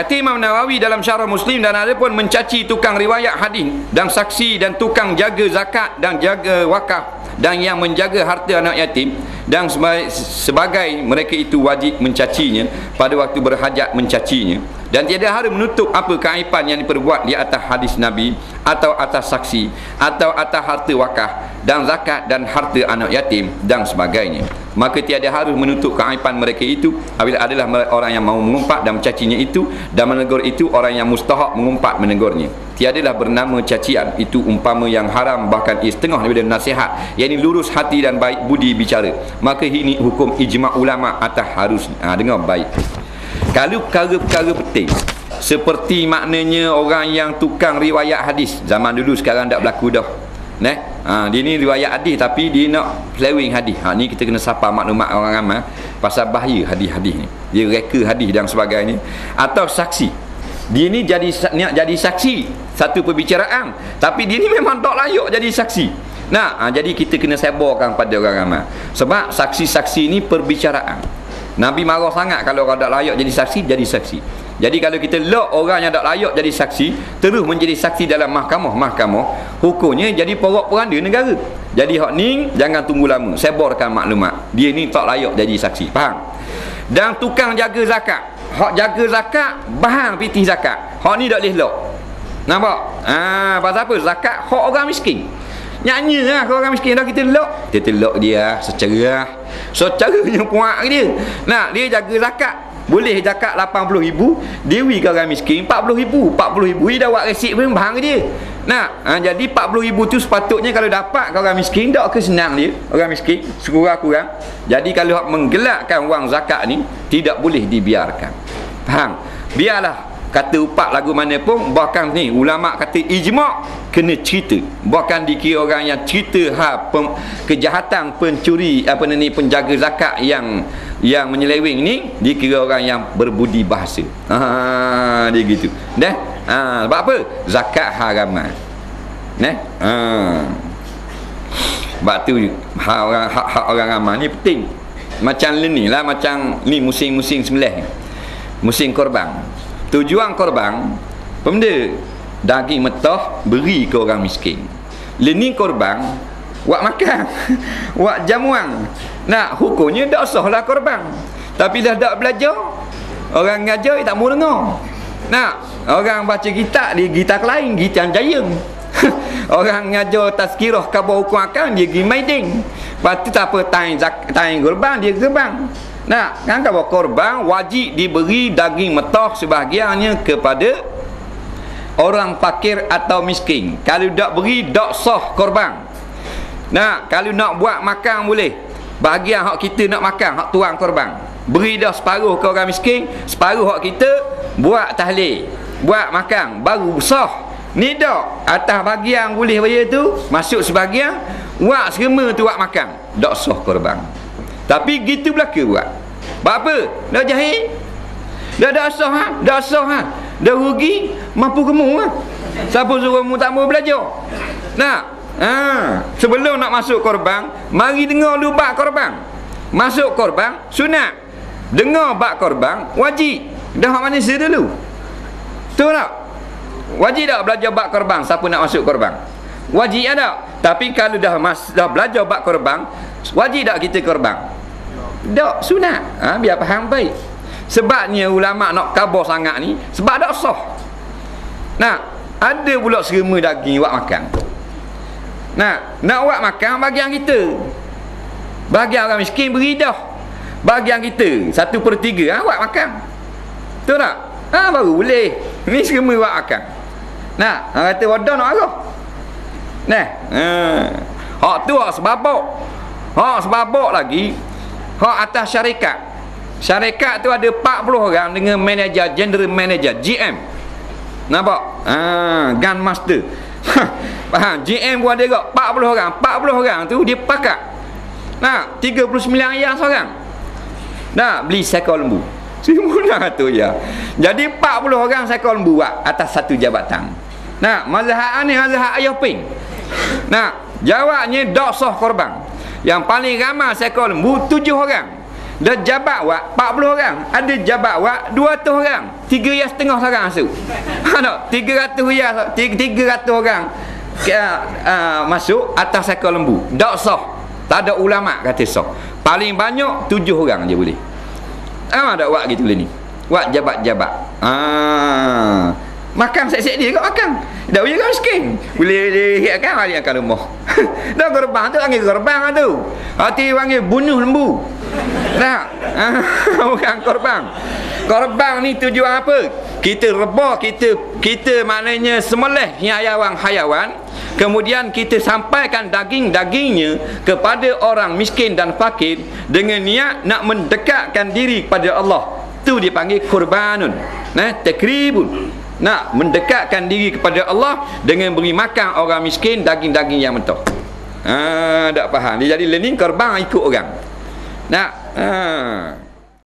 Kata Imam Nawawi dalam syarah Muslim dan ada pun mencaci tukang riwayat hadis dan saksi dan tukang jaga zakat dan jaga wakaf dan yang menjaga harta anak yatim dan sebagai mereka itu wajib mencacinya pada waktu berhajat mencacinya. Dan tiada hari menutup apa keaiban yang diperbuat di atas hadis Nabi atau atas saksi atau atas harta wakaf dan zakat dan harta anak yatim dan sebagainya. Maka tiada harus menutup keaiban mereka itu apabila adalah orang yang mau mengumpat dan mencacinya itu dan menegur itu orang yang mustahak mengumpat menegurnya. Tiadalah bernama cacian itu umpama yang haram bahkan ia setengah daripada nasihat yang ini lurus hati dan baik budi bicara. Maka ini hukum ijma' ulama atas harus ha, dengar baik. Kalau perkara-perkara penting seperti maknanya orang yang tukang riwayat hadis zaman dulu sekarang tak berlaku dah Nah, ha, dia ni riwayat hadis tapi dia nak selewing hadis. Ha ni kita kena sapa maklumat orang ramai pasal bahaya hadis-hadis ni. Dia reka hadis dan sebagainya atau saksi. Dia ni jadi nak jadi saksi satu perbicaraan tapi dia ni memang tak layak jadi saksi. Nah, ha, jadi kita kena sebarkan pada orang ramai. Sebab saksi-saksi ni perbicaraan. Nabi marah sangat kalau orang tak layak jadi saksi, jadi saksi. Jadi kalau kita lock orang yang tak layak jadi saksi, terus menjadi saksi dalam mahkamah-mahkamah, hukumnya jadi porok peranda negara. Jadi hak ni jangan tunggu lama, sebarkan maklumat. Dia ni tak layak jadi saksi. Faham? Dan tukang jaga zakat. Hak jaga zakat, bahan pitih zakat. Hak ni tak boleh lock. Nampak? Ah, pasal apa? Zakat hak orang miskin. Nyanyi lah kalau orang miskin dah kita lock. Kita lock dia secara so caranya puak dia. Nak dia jaga zakat. Boleh zakat 80 ribu Dewi ke orang miskin 40 ribu. 40 ribu dia dah buat resip pun bahang dia. Nak ha, Jadi 40 ribu tu sepatutnya Kalau dapat ke orang miskin Tak ke senang dia? Orang miskin Sekurang-kurang. Jadi kalau menggelakkan wang zakat ni Tidak boleh dibiarkan. Faham? Biarlah kata upat lagu mana pun bahkan ni ulama kata ijma' kena cerita. Bahkan dikira orang yang cerita ha pem, kejahatan pencuri apa ni penjaga zakat yang yang menyeleweng ni dikira orang yang berbudi bahasa. Ha dia gitu. Dah ha sebab apa? Zakat haraman. Nah ha. Sebab tu hak orang hak, hak orang ramai ni penting. Macam ni lah macam ni musim-musim sembelih. Musim korban. Tujuan korban pemda daging metah beri ke orang miskin. Lini korban buat makan buat jamuan nak hukumnya tak sahlah korban. Tapi dah tak belajar orang ngajar tak mau dengar. Nak orang baca kitab dia gitar lain gitar jayang orang ngajar tazkirah khabar hukum akan dia pergi maiding lepas tu tak apa time, time korban dia gerbang Nah, kan kalau korban wajib diberi daging metah sebahagiannya kepada orang fakir atau miskin. Kalau tak beri, tak sah korban. Nah, kalau nak buat makan boleh. Bahagian hak kita nak makan, hak tuang korban. Beri dah separuh ke orang miskin, separuh hak kita buat tahlil, buat makan, baru sah. Ni dak atas bahagian boleh bayar tu masuk sebahagian buat semua tu buat makan. Tak sah korban. Tapi gitu belaka buat. Buat apa? Dah jahil. Dah dah asah ha? Dah asah ha? Dah rugi mampu kamu ha? Siapa suruh mu tak mau belajar? Nah, ha. sebelum nak masuk korban, mari dengar dulu bab korban. Masuk korban sunat. Dengar bab korban wajib. Dah hak mana dulu? Tu tak? Wajib tak belajar bab korban siapa nak masuk korban? Wajib ada. Tapi kalau dah mas, dah belajar bab korban, wajib tak kita korban? Tak sunat ha, Biar faham baik Sebabnya ulama nak kabar sangat ni Sebab tak sah. Nah Ada pula serema daging buat makan. Nah Nak buat makan bagian kita. Bagian orang miskin beri dah. Bagian kita Satu per tiga ha, buat makan. Betul tak? Ha, baru boleh. Ni serema buat makan. Nah Orang kata wadah nak arah. Nah ha. Hak tu hak sebabok. Hak sebabok lagi hak atas syarikat syarikat tu ada 40 orang dengan manager general manager GM nampak ha, gun master faham GM pun ada kok 40 orang 40 orang tu dia pakat nah 39 ayah seorang nah beli sekor lembu Semua tu ya. Jadi 40 orang sekor lembu buat atas satu jabatan. Nah, mazhab ni mazhab ayah ping. Nah, jawabnya dak sah korban. Yang paling ramai seekor lembu tujuh orang. Dah jabat wak 40 orang. Ada jabat wak 200 orang. 3 yang setengah sekarang masuk. Ha tak? 300 ya 300 orang ke, uh, masuk atas ekor lembu. Tak sah. Tak ada ulama kata sah. Paling banyak 7 orang je boleh. Ah tak wak gitu ni. Wak jabat-jabat. Ah. Makan sek-sek dia kau makan. Dah boleh kau miskin. Boleh lihat kan hari akan rumah. Dah korban tu panggil korban tu. Hati panggil bunuh lembu. Nah, bukan korban. Korban ni tujuan apa? Kita rebah, kita kita maknanya semelih hayawan hayawan. Kemudian kita sampaikan daging-dagingnya kepada orang miskin dan fakir dengan niat nak mendekatkan diri kepada Allah. Tu dipanggil kurbanun. Nah, takribun nak mendekatkan diri kepada Allah dengan beri makan orang miskin daging-daging yang mentah. Ha, tak faham. Dia jadi learning korban ikut orang. Nak. Ha.